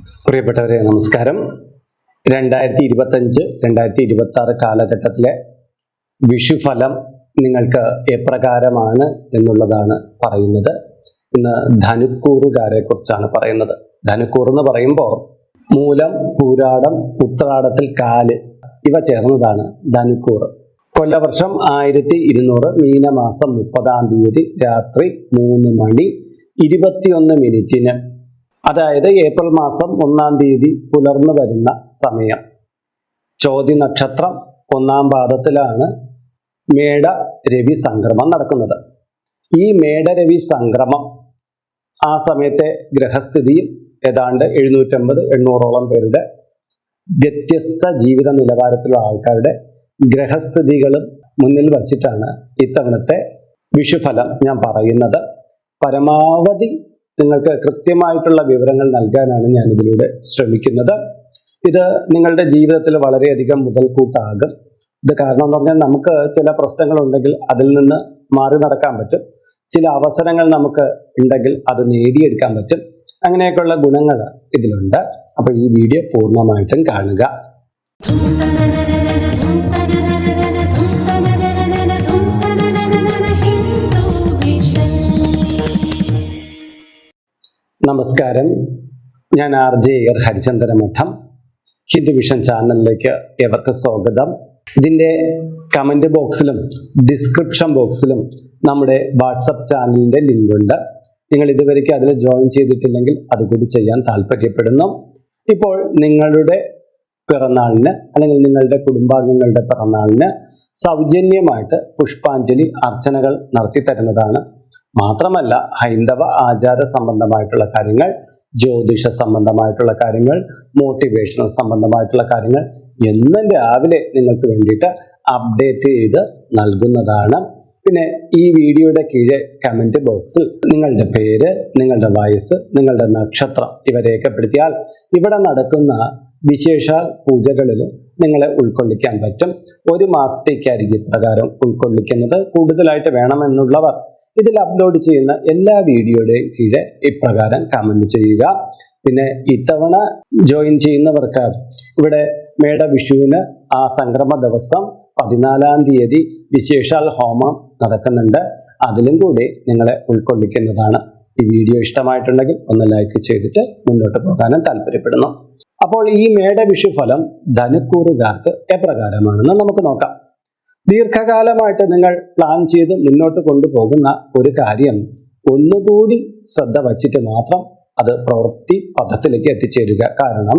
പ്രിയപ്പെട്ടവരെ നമസ്കാരം. രണ്ടായിരത്തി ഇരുപത്തഞ്ച് രണ്ടായിരത്തി ഇരുപത്തി ആറ് കാലഘട്ടത്തിലെ വിഷുഫലം നിങ്ങൾക്ക് എപ്രകാരമാണ് എന്നുള്ളതാണ് പറയുന്നത്. ഇന്ന് ധനുക്കൂറുകാരെ കുറിച്ചാണ് പറയുന്നത്. ധനുക്കൂർ എന്ന് പറയുമ്പോൾ മൂലം പൂരാടം ഉത്രാടത്തിൽ കാൽ ഇവ ചേർന്നതാണ് ധനുക്കൂർ കൊല്ലവർഷം ആയിരത്തി ഇരുന്നൂറ് മീനമാസം മുപ്പതാം തീയതി രാത്രി മൂന്ന് മണി ഇരുപത്തിയൊന്ന് മിനിറ്റിന് അതായത് ഏപ്രിൽ മാസം ഒന്നാം തീയതി പുലർന്നു വരുന്ന സമയം. ചോതി നക്ഷത്രം ഒന്നാം പാദത്തിലാണ് മേട രവി സംക്രമം നടക്കുന്നത്. ഈ മേടരവി സംക്രമം ആ സമയത്തെ ഗ്രഹസ്ഥിതിയിൽ ഏതാണ്ട് എഴുന്നൂറ്റമ്പത് എണ്ണൂറോളം പേരുടെ വ്യത്യസ്ത ജീവിത നിലവാരത്തിലുള്ള ആൾക്കാരുടെ ഗ്രഹസ്ഥിതികളും മുന്നിൽ വച്ചിട്ടാണ് ഇത്തവണത്തെ വിഷുഫലം ഞാൻ പറയുന്നത്. പരമാവധി നിങ്ങൾക്ക് കൃത്യമായിട്ടുള്ള വിവരങ്ങൾ നൽകാനാണ് ഞാൻ ഇതിലൂടെ ശ്രമിക്കുന്നത്. ഇത് നിങ്ങളുടെ ജീവിതത്തിൽ വളരെയധികം മുതൽക്കൂട്ടാകും. ഇത് കാരണം എന്ന് പറഞ്ഞാൽ നമുക്ക് ചില പ്രശ്നങ്ങൾ ഉണ്ടെങ്കിൽ അതിൽ നിന്ന് മാറി നടക്കാൻ പറ്റും. ചില അവസരങ്ങൾ നമുക്ക് ഉണ്ടെങ്കിൽ അത് നേടിയെടുക്കാൻ പറ്റും. അങ്ങനെയൊക്കെയുള്ള ഗുണങ്ങൾ ഇതിലുണ്ട്. അപ്പോൾ ഈ വീഡിയോ പൂർണമായിട്ടും കാണുക. നമസ്കാരം. ഞാൻ ആർ ജെ എർ ഹരിചന്ദ്ര മഠം ഹിന്ദു വിഷൻ ചാനലിലേക്ക് ഏവർക്ക് സ്വാഗതം. ഇതിന്റെ കമന്റ് ബോക്സിലും ഡിസ്ക്രിപ്ഷൻ ബോക്സിലും നമ്മുടെ വാട്സപ്പ് ചാനലിന്റെ ലിങ്ക് ഉണ്ട് നിങ്ങൾ ഇതുവരെയ്ക്ക് അതിൽ ജോയിൻ ചെയ്തിട്ടില്ലെങ്കിൽ അതുകൂടി ചെയ്യാൻ താല്പര്യപ്പെടുന്നു. ഇപ്പോൾ നിങ്ങളുടെ പിറന്നാളിന് അല്ലെങ്കിൽ നിങ്ങളുടെ കുടുംബാംഗങ്ങളുടെ പിറന്നാളിന് സൗജന്യമായിട്ട് പുഷ്പാഞ്ജലി അർച്ചനകൾ നടത്തി തരുന്നതാണ് മാത്രമല്ല ഹൈന്ദവ ആചാര സംബന്ധമായിട്ടുള്ള കാര്യങ്ങൾ ജ്യോതിഷ സംബന്ധമായിട്ടുള്ള കാര്യങ്ങൾ മോട്ടിവേഷണൽ സംബന്ധമായിട്ടുള്ള കാര്യങ്ങൾ എന്നും രാവിലെ നിങ്ങൾക്ക് വേണ്ടിയിട്ട് അപ്ഡേറ്റ് ചെയ്ത് നൽകുന്നതാണ്. പിന്നെ ഈ വീഡിയോയുടെ കീഴെ കമന്റ് ബോക്സിൽ നിങ്ങളുടെ പേര് നിങ്ങളുടെ വയസ്സ് നിങ്ങളുടെ നക്ഷത്രം ഇവ രേഖപ്പെടുത്തിയാൽ ഇവിടെ നടക്കുന്ന വിശേഷ പൂജകളിൽ നിങ്ങളെ ഉൾക്കൊള്ളിക്കാൻ പറ്റും. ഒരു മാസത്തേക്കായിരിക്കും ഇപ്രകാരം ഉൾക്കൊള്ളിക്കുന്നത്. കൂടുതലായിട്ട് വേണമെന്നുള്ളവർ ഇതിൽ അപ്ലോഡ് ചെയ്യുന്ന എല്ലാ വീഡിയോയുടെയും കീഴെ ഇപ്രകാരം കമന്റ് ചെയ്യുക. പിന്നെ ഇത്തവണ ജോയിൻ ചെയ്യുന്നവർക്ക് ഇവിടെ മേട വിഷുവിന് ആ സംക്രമ ദിവസം പതിനാലാം തീയതി വിശേഷാൽ ഹോമം നടക്കുന്നുണ്ട്. അതിലും കൂടി നിങ്ങളെ ഉൾക്കൊള്ളിക്കുന്നതാണ്. ഈ വീഡിയോ ഇഷ്ടമായിട്ടുണ്ടെങ്കിൽ ഒന്ന് ലൈക്ക് ചെയ്തിട്ട് മുന്നോട്ട് പോകാനും താല്പര്യപ്പെടുന്നു. അപ്പോൾ ഈ മേട വിഷു ഫലം ധനുക്കൂറുകാർക്ക് എപ്രകാരമാണെന്ന് നമുക്ക് നോക്കാം. ദീർഘകാലമായിട്ട് നിങ്ങൾ പ്ലാൻ ചെയ്ത് മുന്നോട്ട് കൊണ്ടുപോകുന്ന ഒരു കാര്യം ഒന്നുകൂടി ശ്രദ്ധ വച്ചിട്ട് മാത്രം അത് പ്രവൃത്തി പദത്തിലേക്ക് എത്തിച്ചേരുക. കാരണം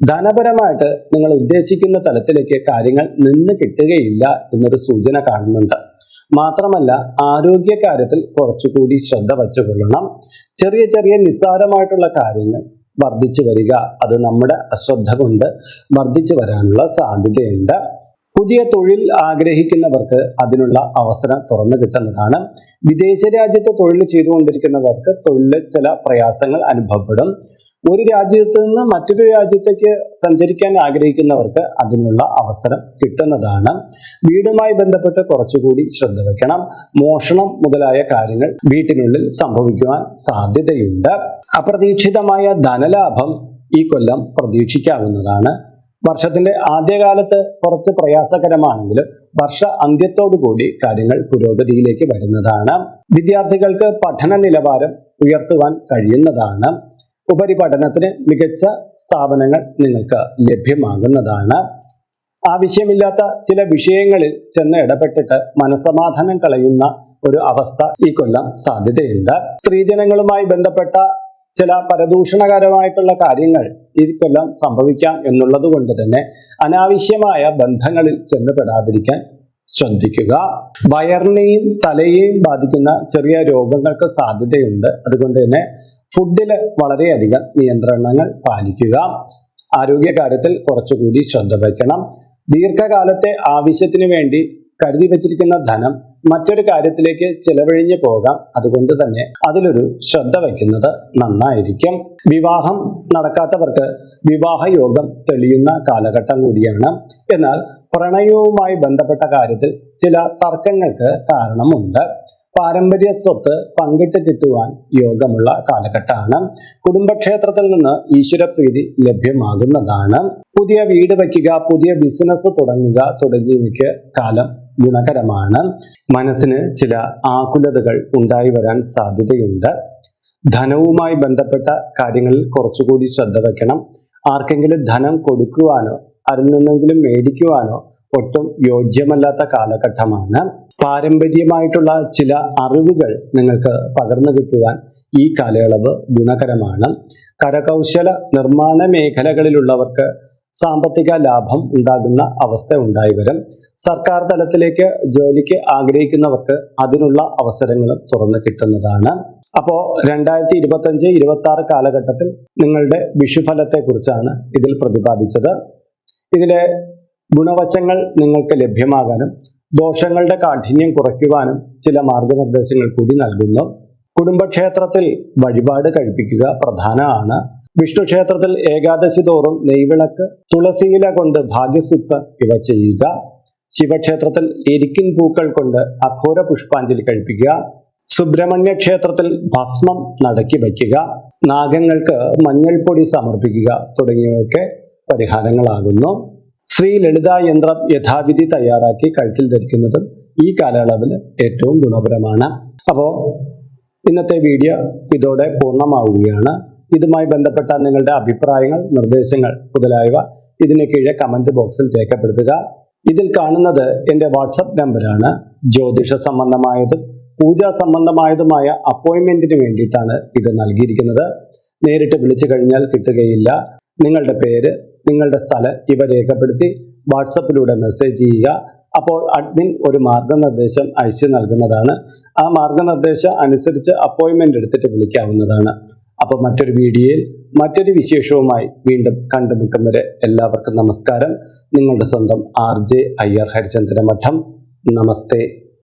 ധനപരമായിട്ട് നിങ്ങൾ ഉദ്ദേശിക്കുന്ന തലത്തിലേക്ക് കാര്യങ്ങൾ നിന്ന് കിട്ടുകയില്ല എന്നൊരു സൂചന കാണുന്നുണ്ട്. മാത്രമല്ല ആരോഗ്യ കാര്യത്തിൽ കുറച്ചുകൂടി ശ്രദ്ധ വച്ചുകൊള്ളണം. ചെറിയ ചെറിയ നിസ്സാരമായിട്ടുള്ള കാര്യങ്ങൾ വർദ്ധിച്ചു വരിക അത് നമ്മുടെ അശ്രദ്ധ കൊണ്ട് വർദ്ധിച്ചു വരാനുള്ള സാധ്യതയുണ്ട്. പുതിയ തൊഴിൽ ആഗ്രഹിക്കുന്നവർക്ക് അതിനുള്ള അവസരം തുറന്നു കിട്ടുന്നതാണ്. വിദേശ രാജ്യത്ത് തൊഴിൽ ചെയ്തുകൊണ്ടിരിക്കുന്നവർക്ക് തൊഴിലിൽ ചില പ്രയാസങ്ങൾ അനുഭവപ്പെടും. ഒരു രാജ്യത്ത് നിന്ന് മറ്റൊരു രാജ്യത്തേക്ക് സഞ്ചരിക്കാൻ ആഗ്രഹിക്കുന്നവർക്ക് അതിനുള്ള അവസരം കിട്ടുന്നതാണ്. വീടുമായി ബന്ധപ്പെട്ട് കുറച്ചുകൂടി ശ്രദ്ധ വെക്കണം. മോഷണം മുതലായ കാര്യങ്ങൾ വീട്ടിനുള്ളിൽ സംഭവിക്കുവാൻ സാധ്യതയുണ്ട്. അപ്രതീക്ഷിതമായ ധനലാഭം ഈ കൊല്ലം പ്രതീക്ഷിക്കാവുന്നതാണ്. വർഷത്തിന്റെ ആദ്യകാലത്ത് കുറച്ച് പ്രയാസകരമാണെങ്കിലും വർഷ കൂടി കാര്യങ്ങൾ പുരോഗതിയിലേക്ക് വരുന്നതാണ്. വിദ്യാർത്ഥികൾക്ക് പഠന നിലവാരം ഉയർത്തുവാൻ കഴിയുന്നതാണ്. ഉപരിപഠനത്തിന് മികച്ച സ്ഥാപനങ്ങൾ നിങ്ങൾക്ക് ലഭ്യമാകുന്നതാണ്. ആവശ്യമില്ലാത്ത ചില വിഷയങ്ങളിൽ ചെന്ന് ഇടപെട്ടിട്ട് മനസമാധാനം കളയുന്ന ഒരു അവസ്ഥ ഈ കൊല്ലം സാധ്യതയുണ്ട്. സ്ത്രീജനങ്ങളുമായി ബന്ധപ്പെട്ട ചില പരദൂഷണകരമായിട്ടുള്ള കാര്യങ്ങൾ ഇതിക്കെല്ലാം കൊല്ലം സംഭവിക്കാം എന്നുള്ളത് കൊണ്ട് തന്നെ അനാവശ്യമായ ബന്ധങ്ങളിൽ ചെന്ന് പെടാതിരിക്കാൻ ശ്രദ്ധിക്കുക. വയറിനെയും തലയെയും ബാധിക്കുന്ന ചെറിയ രോഗങ്ങൾക്ക് സാധ്യതയുണ്ട്. അതുകൊണ്ട് തന്നെ ഫുഡിൽ വളരെയധികം നിയന്ത്രണങ്ങൾ പാലിക്കുക. ആരോഗ്യകാര്യത്തിൽ കുറച്ചുകൂടി ശ്രദ്ധ വയ്ക്കണം. ദീർഘകാലത്തെ ആവശ്യത്തിന് വേണ്ടി കരുതി വച്ചിരിക്കുന്ന ധനം മറ്റൊരു കാര്യത്തിലേക്ക് ചിലവഴിഞ്ഞു പോകാം. അതുകൊണ്ട് തന്നെ അതിലൊരു ശ്രദ്ധ വയ്ക്കുന്നത് നന്നായിരിക്കും. വിവാഹം നടക്കാത്തവർക്ക് വിവാഹയോഗം തെളിയുന്ന കാലഘട്ടം കൂടിയാണ്. എന്നാൽ പ്രണയവുമായി ബന്ധപ്പെട്ട കാര്യത്തിൽ ചില തർക്കങ്ങൾക്ക് കാരണമുണ്ട്. പാരമ്പര്യ സ്വത്ത് പങ്കിട്ട് കിട്ടുവാൻ യോഗമുള്ള കാലഘട്ടമാണ്. കുടുംബക്ഷേത്രത്തിൽ നിന്ന് ഈശ്വരപ്രീതി ലഭ്യമാകുന്നതാണ്. പുതിയ വീട് വയ്ക്കുക പുതിയ ബിസിനസ് തുടങ്ങുക തുടങ്ങിയവയ്ക്ക് കാലം ഗുണകരമാണ്. മനസ്സിന് ചില ആകുലതകൾ ഉണ്ടായി വരാൻ സാധ്യതയുണ്ട്. ധനവുമായി ബന്ധപ്പെട്ട കാര്യങ്ങളിൽ കുറച്ചുകൂടി ശ്രദ്ധ വയ്ക്കണം. ആർക്കെങ്കിലും ധനം കൊടുക്കുവാനോ അതിൽ നിന്നെങ്കിലും മേടിക്കുവാനോ ഒട്ടും യോജ്യമല്ലാത്ത കാലഘട്ടമാണ്. പാരമ്പര്യമായിട്ടുള്ള ചില അറിവുകൾ നിങ്ങൾക്ക് പകർന്നു കിട്ടുവാൻ ഈ കാലയളവ് ഗുണകരമാണ്. കരകൗശല നിർമ്മാണ മേഖലകളിലുള്ളവർക്ക് സാമ്പത്തിക ലാഭം ഉണ്ടാകുന്ന അവസ്ഥ ഉണ്ടായി വരും. സർക്കാർ തലത്തിലേക്ക് ജോലിക്ക് ആഗ്രഹിക്കുന്നവർക്ക് അതിനുള്ള അവസരങ്ങളും തുറന്നു കിട്ടുന്നതാണ്. അപ്പോൾ രണ്ടായിരത്തി ഇരുപത്തി അഞ്ച് ഇരുപത്തി ആറ് കാലഘട്ടത്തിൽ നിങ്ങളുടെ വിഷുഫലത്തെ കുറിച്ചാണ് ഇതിൽ പ്രതിപാദിച്ചത്. ഇതിലെ ഗുണവശങ്ങൾ നിങ്ങൾക്ക് ലഭ്യമാകാനും ദോഷങ്ങളുടെ കാഠിന്യം കുറയ്ക്കുവാനും ചില മാർഗനിർദ്ദേശങ്ങൾ കൂടി നൽകുന്നു. കുടുംബക്ഷേത്രത്തിൽ വഴിപാട് കഴിപ്പിക്കുക പ്രധാനമാണ്. വിഷ്ണുക്ഷേത്രത്തിൽ ഏകാദശി തോറും നെയ്വിളക്ക് തുളസിയില കൊണ്ട് ഭാഗ്യസുത്ത് ഇവ ചെയ്യുക. ശിവക്ഷേത്രത്തിൽ എരിക്കിൻ പൂക്കൾ കൊണ്ട് അഘോര പുഷ്പാഞ്ജലി കഴിപ്പിക്കുക. സുബ്രഹ്മണ്യ ക്ഷേത്രത്തിൽ ഭസ്മം നടക്കി വയ്ക്കുക. നാഗങ്ങൾക്ക് മഞ്ഞൾപ്പൊടി സമർപ്പിക്കുക തുടങ്ങിയവയൊക്കെ പരിഹാരങ്ങളാകുന്നു. ശ്രീ ലളിത യന്ത്രം യഥാവിധി തയ്യാറാക്കി കഴുത്തിൽ ധരിക്കുന്നത് ഈ കാലയളവിൽ ഏറ്റവും ഗുണപരമാണ്. അപ്പോൾ ഇന്നത്തെ വീഡിയോ ഇതോടെ പൂർണമാവുകയാണ്. ഇതുമായി ബന്ധപ്പെട്ട നിങ്ങളുടെ അഭിപ്രായങ്ങൾ നിർദ്ദേശങ്ങൾ മുതലായവ ഇതിന് കീഴെ കമന്റ് ബോക്സിൽ രേഖപ്പെടുത്തുക. ഇതിൽ കാണുന്നത് എന്റെ വാട്സപ്പ് നമ്പറാണ് ജ്യോതിഷ സംബന്ധമായതും പൂജാ സംബന്ധമായതുമായ അപ്പോയിൻമെന്റിന് വേണ്ടിയിട്ടാണ് ഇത് നൽകിയിരിക്കുന്നത്. നേരിട്ട് വിളിച്ചു കഴിഞ്ഞാൽ കിട്ടുകയില്ല. നിങ്ങളുടെ പേര് നിങ്ങളുടെ സ്ഥലം ഇവ രേഖപ്പെടുത്തി വാട്സപ്പിലൂടെ മെസ്സേജ് ചെയ്യുക. അപ്പോൾ അഡ്മിൻ ഒരു മാർഗനിർദ്ദേശം അയച്ചു നൽകുന്നതാണ്. ആ മാർഗനിർദ്ദേശം അനുസരിച്ച് അപ്പോയിൻമെന്റ് എടുത്തിട്ട് വിളിക്കാവുന്നതാണ്. അപ്പോൾ മറ്റൊരു വീഡിയോയിൽ മറ്റൊരു വിശേഷവുമായി വീണ്ടും കണ്ടുമുട്ടും വരെ എല്ലാവർക്കും നമസ്കാരം. നിങ്ങളുടെ സ്വന്തം ആർ ജെ അയ്യർ ഹരിചന്ദ്രമഠം. നമസ്തേ.